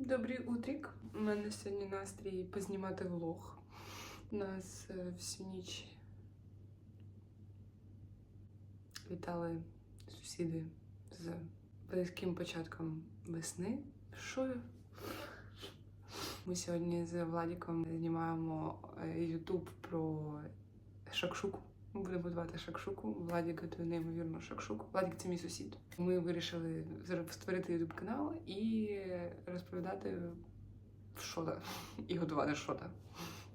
Добрий утрік. У мене сьогодні настрій познімати влог. У нас е, всю ніч вітали сусіди з близьким початком весни. Що? Ми сьогодні з Владіком знімаємо ютуб про шакшуку. Ми будемо будувати шакшуку. Владік готує неймовірну шакшуку. Владік це мій сусід. Ми вирішили створити ютуб канал і розповідати що та і готувати що та.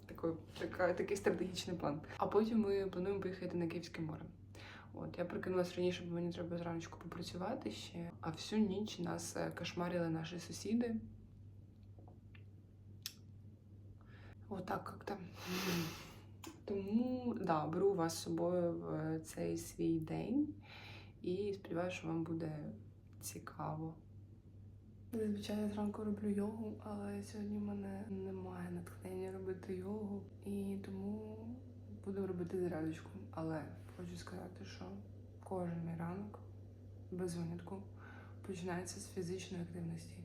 Такий, така, такий стратегічний план. А потім ми плануємо поїхати на Київське море. От я прикинулась раніше, бо мені треба зраночку попрацювати ще. А всю ніч нас е, кошмарили наші сусіди. Отак як-то. Тому да, беру вас з собою в цей свій день і сподіваюся, що вам буде цікаво. Зазвичай я зранку роблю йогу, але сьогодні в мене немає натхнення робити йогу, і тому буду робити зарядочку. Але хочу сказати, що кожен мій ранок, без винятку, починається з фізичної активності.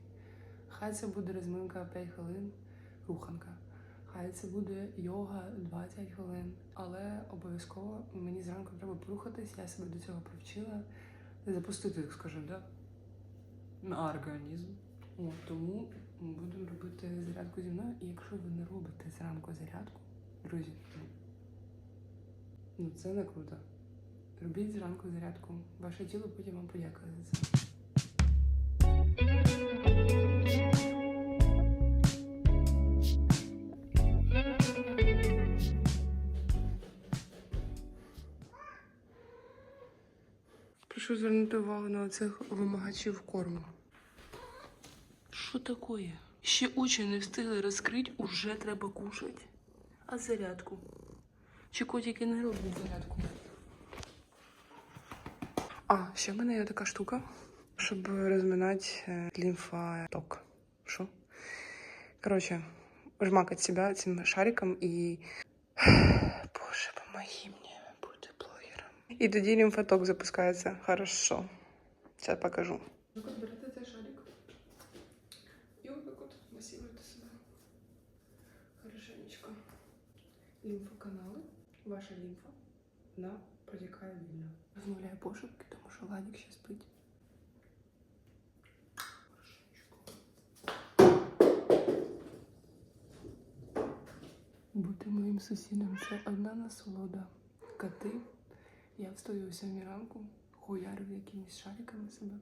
Хай це буде розминка 5 хвилин, руханка. Хай це буде йога 20 хвилин, але обов'язково мені зранку треба порухатись, я себе до цього привчила. Запустити, так скажу, да? на організм. От, тому ми будемо робити зарядку зі мною. І якщо ви не робите зранку зарядку, друзі, ну, ну це не круто. Робіть зранку зарядку. Ваше тіло потім вам подякує за це. Прошу звернути увагу на цих вимагачів корму. Що таке? Ще очі не встигли розкрити, уже треба кушати. А зарядку? Чи котики не роблять зарядку? А, ще в мене є така штука, щоб розминати е, лімфоток. Що? Коротше, жмакать себе цим шариком і. Боже, помоги мені. І тоді лімфоток запускається. Хорошо. Зараз покажу. Берете цей шарик і отак от масируєте себе. Хорошенечко. Лімфоканали, ваша лімфа, вона протікає вільно. Розмовляю пошепки, тому що Владик ще спить. Бути моїм сусідом це одна насолода. Коти. Я встаю о сьомій ранку, хуярю якимись шариками себе.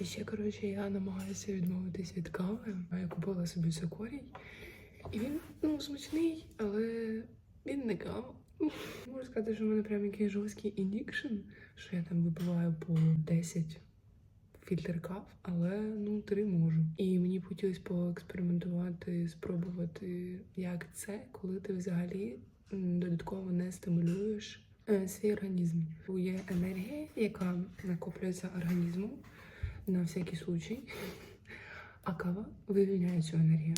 І ще, коротше, я намагаюся відмовитись від кави. Я купила собі цикорій. І він ну, смачний, але він не кава. Можу сказати, що в мене прям якийсь жорсткий інікшн, що я там випиваю по 10 фільтр кав, але ну три можу. І мені хотілося поекспериментувати, спробувати, як це, коли ти взагалі додатково не стимулюєш е, свій організм. Є енергія, яка накоплюється організмом на всякий случай, а кава вивільняє цю енергію.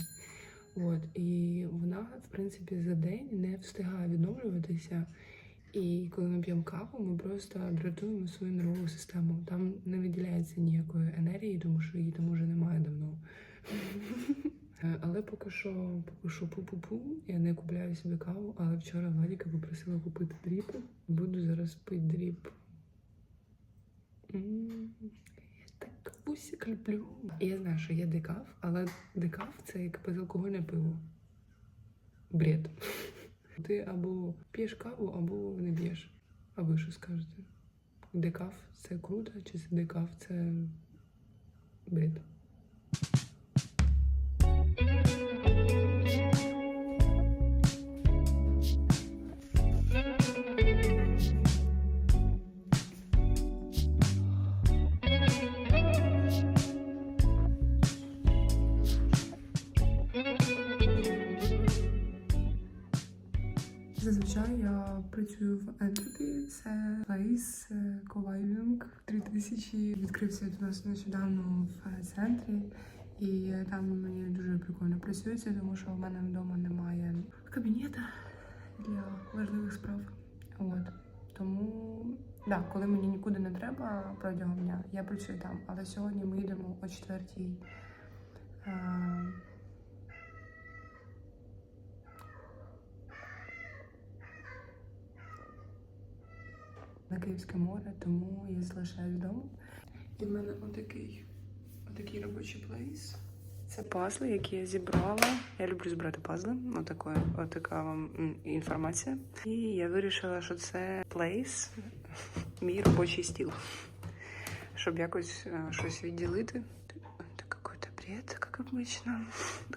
От, і вона, в принципі, за день не встигає відновлюватися. І коли ми п'ємо каву, ми просто дратуємо свою нервову систему. Там не виділяється ніякої енергії, тому що її там уже немає давно. Е, Але поки що, поки що пу-пу-пу, я не купляю собі каву, але вчора Владіка попросила купити дріп. Буду зараз пити дріп. М, Я так кавусик люблю. Я знаю, що є декаф, але декаф це як безалкогольне пиво. Бред. Ти або п'єш каву, або не п'єш. А ви що скажете? Декаф це круто, чи це декаф це бред? Place Co-Living 3000. Відкрився у нас нещодавно в центрі, і там мені дуже прикольно працюється, тому що в мене вдома немає кабінета для важливих справ. От тому Да, коли мені нікуди не треба протягом дня, я працюю там. Але сьогодні ми їдемо о четвертій. На Київське море, тому я залишаю вдома. І в мене отакий, отакий робочий плейс. Це пазли, які я зібрала. Я люблю збирати пазли. Отакої, отака вам інформація. І я вирішила, що це плейс, мій робочий стіл. Щоб якось е, щось відділити. Бред, как обычно.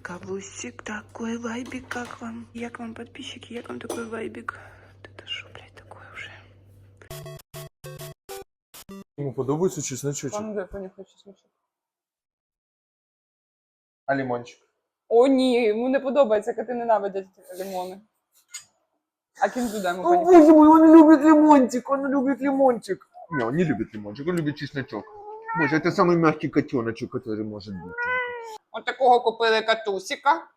Каблучик, такой вайбик, как вам? Як вам подписчики, як вам такой вайбик? подобається чесночочок. Пан де понюхай чесночок. А лимончик. О, ні, йому не подобається, коти ненавидять лимони. А кінзу дай йому О, понюхай. боже мой, он любит лимончик, он любит лимончик. Не, он не любит лимончик, он любит чесночок. Боже, это самый мягкий котеночек, который может быть. От такого купили катусіка.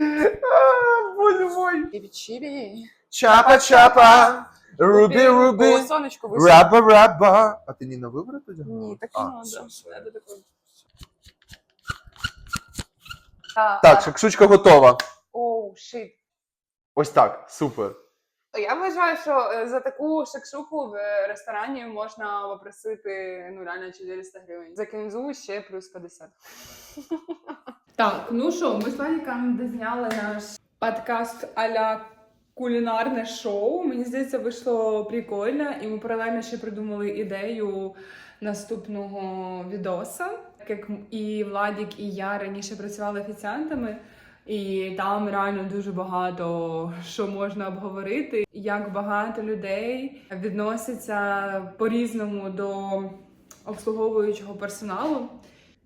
А, боже мой. І від чилі. Чапа-чапа, руби-руби, О, сонечко вийшло. раба-раба. А ти не на виворот одягнула? Ні, так А, не. Надо такой. Так, шакшучка готова. Оу, шит. Ось так, супер. Я вважаю, що е, за таку шакшуку в ресторані можна попросити ну реально 400 гривень. За кінзу ще плюс 50. Так, ну що, ми з Владиком дозняли наш подкаст а-ля кулінарне шоу. Мені здається, вийшло прикольно, і ми паралельно ще придумали ідею наступного відоса. Як і Владік, і я раніше працювали офіціантами. І там реально дуже багато що можна обговорити, як багато людей відносяться по-різному до обслуговуючого персоналу.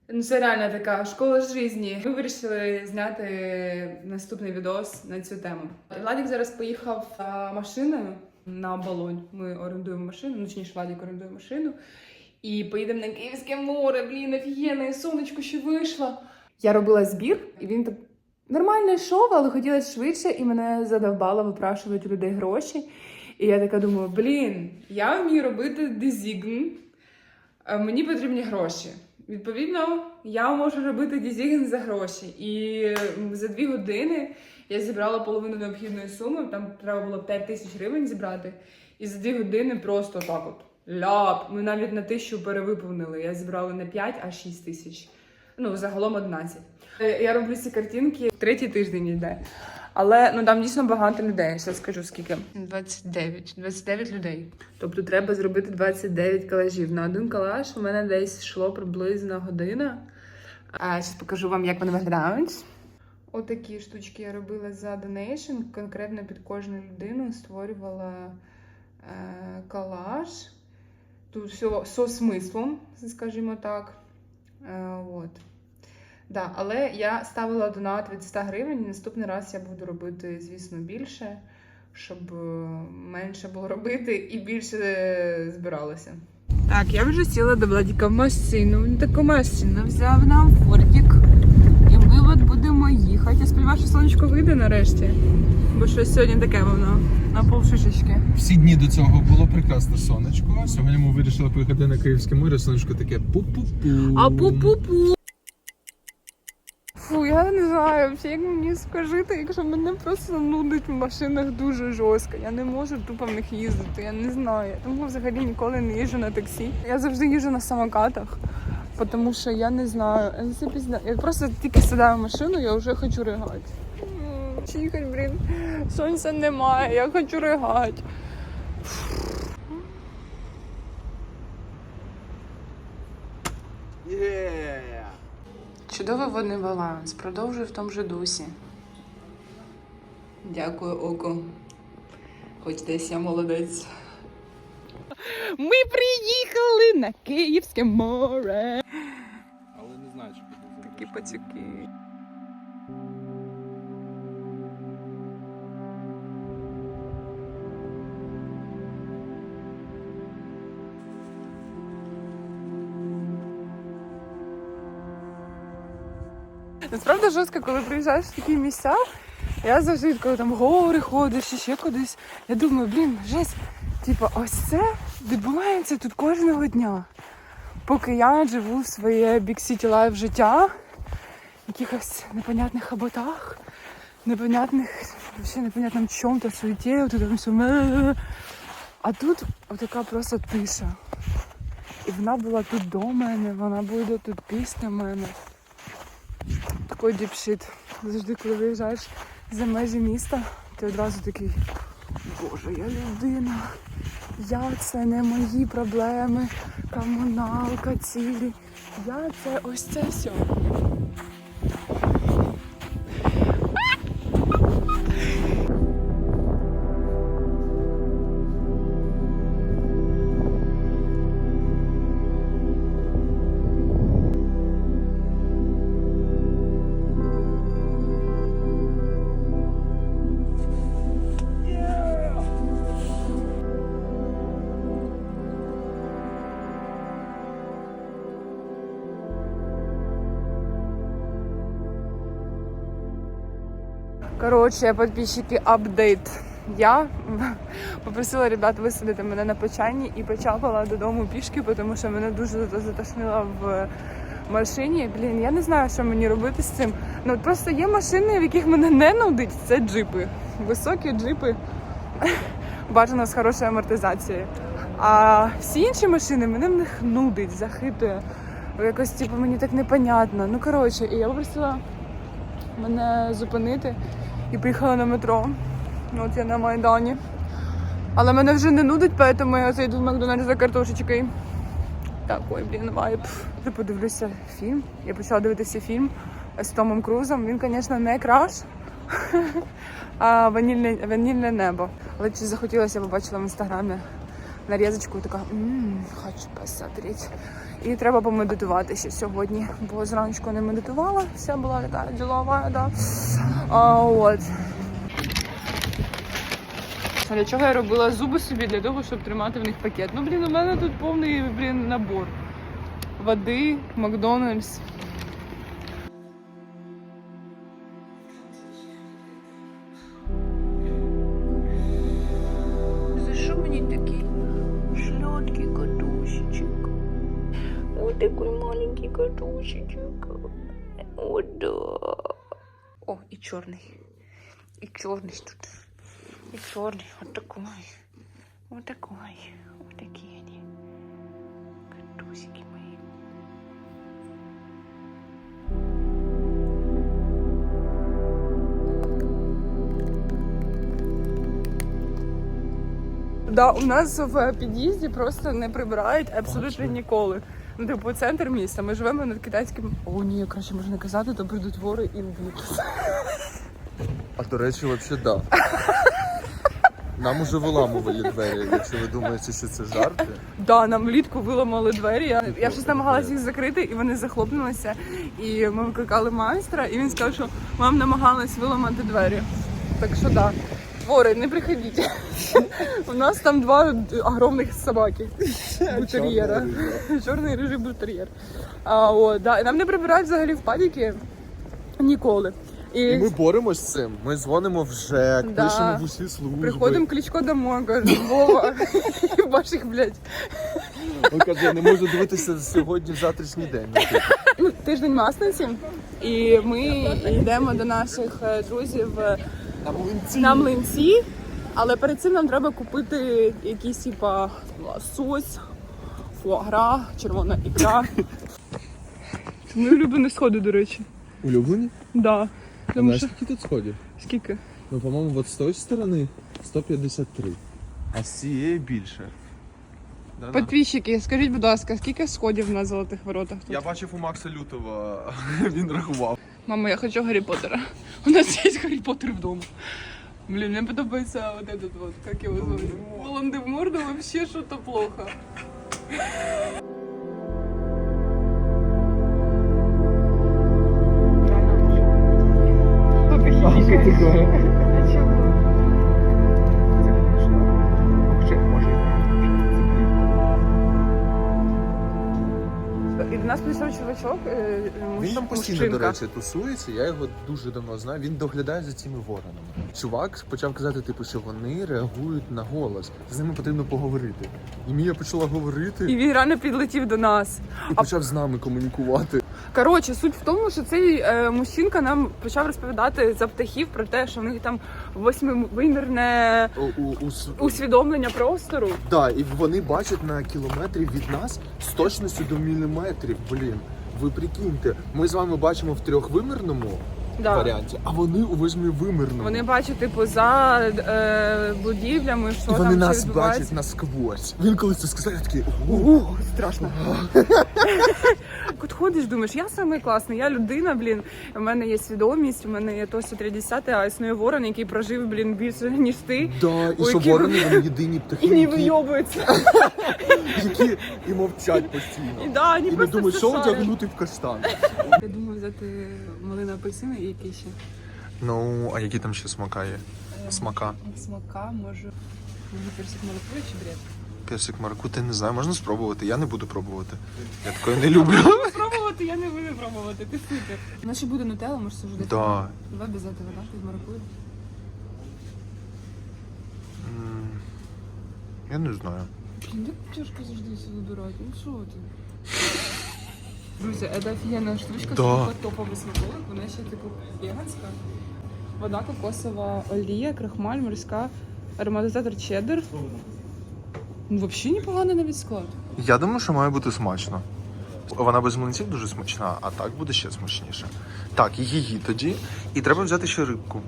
Ну, це реально така школа житті. Ми вирішили зняти наступний відос на цю тему. Владик зараз поїхав машиною на балонь. Ми орендуємо машину, ну точніше, Владик орендує машину. І поїдемо на Київське море. Блін, офігенно, і сонечко ще вийшло. Я робила збір, і він так нормально йшов, але хотілося швидше, і мене задовбало випрашувати у людей гроші. І я така думаю: блін, я вмію робити дезігн, мені потрібні гроші. Відповідно, я можу робити дезігн за гроші. І за дві години я зібрала половину необхідної суми, там треба було 5 тисяч гривень зібрати. І за дві години просто так от ляп. Ми навіть на тисячу перевиповнили. Я зібрала не 5, а 6 тисяч. Ну, загалом 11. Е, Я роблю ці картинки третій тиждень йде. Але ну там дійсно багато людей. Зараз скажу скільки. 29. 29 людей. Тобто треба зробити 29 колажів. На один колаж у мене десь йшло приблизно година. А зараз покажу вам, як вони виглядають. Отакі штучки я робила за донейшн. Конкретно під кожну людину створювала е, колаж. Тут все со смислом, скажімо так. Е, от. Да, але я ставила донат від 100 гривень. і Наступний раз я буду робити, звісно, більше, щоб е, менше було робити і більше е, збиралося. Так, я вже сіла до Владіка в машину. Він таку машину взяв нам фордік. І ми от будемо їхати. Я сподіваюся, що сонечко вийде нарешті. Бо щось сьогодні таке воно на полшишечки. Всі дні до цього було прекрасне сонечко. Сьогодні ми вирішили поїхати на Київське море. Сонечко таке пу-пу-пу. А пу-пу-пу. Фу, я не знаю, взагалі, як мені скажите, якщо мене просто нудить в машинах дуже жорстко. Я не можу тупо в них їздити, я не знаю. Тому взагалі ніколи не їжджу на таксі. Я завжди їжджу на самокатах, тому що я не знаю. Це пізна. Я просто тільки сідаю в машину, я вже хочу ригати. Чихать, блін, сонця немає, я хочу ригати. Чудовий водний баланс. Продовжую в тому же дусі. Дякую, Око. Хоч десь я молодець. Ми приїхали на Київське море. Але не знаю, що буде. Такі пацюки. Насправді жорстко, коли приїжджаєш в такі місця, я завжди, коли там гори ходиш чи ще кудись, я думаю, блін, жесть, Типа, ось це відбувається тут кожного дня. Поки я живу своє Big City Life життя, в якихось непонятних хаботах, непонятних, вообще непонятном чому-то суеті, от этом всьому. А тут отака просто тиша. І вона була тут до мене, вона буде тут після мене. Такий діпшит. Завжди, коли виїжджаєш за межі міста, ти одразу такий, боже, я людина. Я це не мої проблеми, комуналка, цілі. Я це ось це все. Коротше, підписчики, апдейт. Я попросила ребят висадити мене на печані і почапала додому пішки, тому що мене дуже затошнило в машині. Блін, я не знаю, що мені робити з цим. Ну просто є машини, в яких мене не нудить. Це джипи. Високі джипи. Бажано з хорошою амортизацією. А всі інші машини мене в них нудить, захитує. Якось типу мені так непонятно. Ну коротше, і я попросила мене зупинити і поїхала на метро. Ну, От я на Майдані. Але мене вже не нудить, тому я зайду в Макдональдс за картошечки. Так, ой, блін, вайб. Я подивлюся фільм. Я почала дивитися фільм з Томом Крузом. Він, звісно, не краш, а ванільне, ванільне небо. Але чи захотілося, побачила в інстаграмі нарізочку і така ммм, хочу посмотрети. І треба помедитувати ще сьогодні, бо зранку не медитувала, вся була така ділова, да. А, от. А Для чого я робила зуби собі? Для того, щоб тримати в них пакет. Ну, блін, у мене тут повний блін, набор. Води, Макдональдс. Що мені такий такой маленький катушечек. О, да. О, и черный. И черный тут. И черный. Вот такой. Вот такой. Вот такие они. Катусики мои. Да, у нас в під'їзді просто не прибирають абсолютно ніколи. Ну, типу, центр міста. Ми живемо над китайським. О, ні, краще можна не казати, то прийдуть вори і вб'ють. А до речі, взагалі, да. Нам уже виламували двері, якщо ви думаєте, що це жарти. Да, нам влітку виламали двері. Я, я щось намагалася їх закрити, і вони захлопнулися. І ми викликали майстра, і він сказав, що мам намагалась виламати двері. Так що да. Вори, не приходіть. У нас там два огромних собаки. Бутер'єра. Чорний рижий бутер'єр. А, о, да. І нам не прибирають взагалі в падіки ніколи. І, ми боремось з цим. Ми дзвонимо в ЖЕК, Да. пишемо в усі служби. приходимо кличко домой, кажуть, Вова, і ваших, блядь, Він каже, я не можу дивитися сьогодні в завтрашній день. тиждень масниці, і ми йдемо до наших е, друзів е, на млинці. Але перед цим нам треба купити якийсь типа лосось, фуагра, червона ікра. Це мої улюблені сходи, до речі. Улюблені? Да. Тому що скільки тут сходів? скільки? Ну, по-моєму, от з тої сторони 153. А з цієї більше. Да-да. Підписчики, скажіть, будь ласка, скільки сходів на золотих воротах тут? Я бачив у Макса Лютого, він рахував. Мама, я хочу Гаррі Поттера. У нас є Гаррі Поттер вдома. Блін, мені подобається вот этот вот, как его зовут? Волан-де-Морт, вообще что-то плохо. І в нас прийшов чувачок. е, муж- Він там постійно, до речі, тусується. Я його дуже давно знаю. Він доглядає за цими воронами. Чувак почав казати, типу, що вони реагують на голос. З ними потрібно поговорити. І Мія почала говорити І він рано підлетів до нас. і почав з нами комунікувати. Коротше, суть в тому, що цей е, мужчинка нам почав розповідати за птахів про те, що в них там восьмивимірне У, у, у, с- усвідомлення простору. Да, і вони бачать на кілометрі від нас з точністю до міліметрів. Блін, ви прикиньте, ми з вами бачимо в трьохвимірному Да. варіанті, а вони у восьмивимірному. Вони бачать, типу, за е, будівлями, що вони там нас відбувається. бачать насквозь. Він коли це сказав, я такий ого. Страшно. От ходиш, думаєш, я самий класний, я людина, блін. У мене є свідомість, у мене є то 130, а існує ворон, який прожив, блін, більше ніж ти. Да, і що які ворони вони єдині птахи, І не які, вийобується. які і мовчать постійно. І да, вони І не просто думають, що сосали. вдягнути в каштан. Я думаю взяти малина апельсини і які ще. Ну, а які там ще смака є? Смака. Смака, можу. Може персик молоко чи бред? Персик маракути, не знаю, можна спробувати. Я не буду пробувати. Я такої не люблю. Пробувати я не буду пробувати, ти супер. У нас ще буде нутелла, може це вже десь. Да. Давай без этого, да, без маракуйя. М, Я не знаю. Блин, так тяжко завжди все вибирати. Ну що ти? Друзі, це офігенна штучка, Да. це топовий смаколик, вона ще типу веганська. Вода кокосова олія, крахмаль, морська, ароматизатор чеддер. Ну, взагалі непоганий навіть склад. Я думаю, що має бути смачно. Вона без млинців дуже смачна, а так буде ще смачніше. Так, її тоді. І треба взяти ще рибку.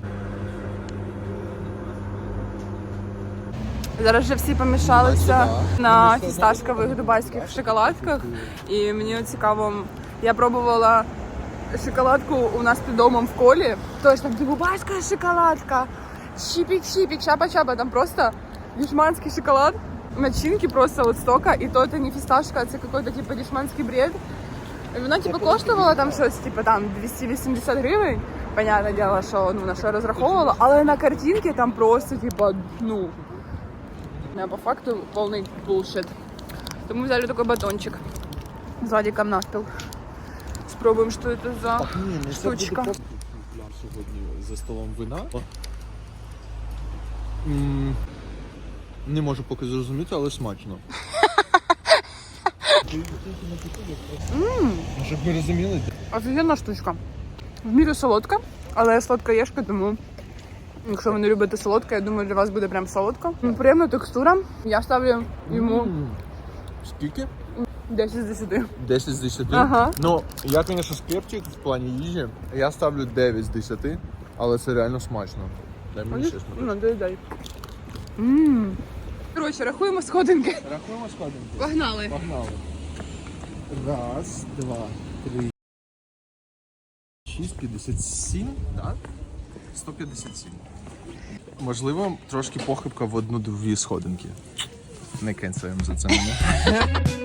Зараз вже всі помішалися на фісташкових дубайських шоколадках. І мені цікаво, я пробувала шоколадку у нас під домом в колі. Тож там дубайська шоколадка. Щипик-щипик, чапа-чапа. Там просто дешманский шоколад. Начинки просто от стока. І то це не фісташка, а це какой-то типу дешманський бред. І Воно типу коштувало там щось, типу там 280 гривень. Понятне діло, що ну на що розраховувала, але на картинці там просто, типу, ну, а по факту повний булшит. Тому взяли такой батончик с Вадиком навпіл. Спробуємо, що це за штучка. Пляр сьогодні за столом вина. М, Не можу поки зрозуміти, але смачно. Щоб ви розуміли, Офігенна штучка. В міру солодка, але я сладкоєшка, тому якщо ви не любите солодке, я думаю, для вас буде прям солодко. Приємна текстура. Я ставлю йому Скільки? 10 з 10. 10 з 10. Ага. Ну, я, звісно, скептик в плані їжі. Я ставлю 9 з 10, але це реально смачно. Дай мені ще смачно. Ну, дай дай. Коротше, рахуємо сходинки. Рахуємо складинку. Погнали. Погнали. Раз, два, три. 6, 57, так? 157. Можливо, трошки похибка в одну-дві сходинки. Не кенсуємо за це мене.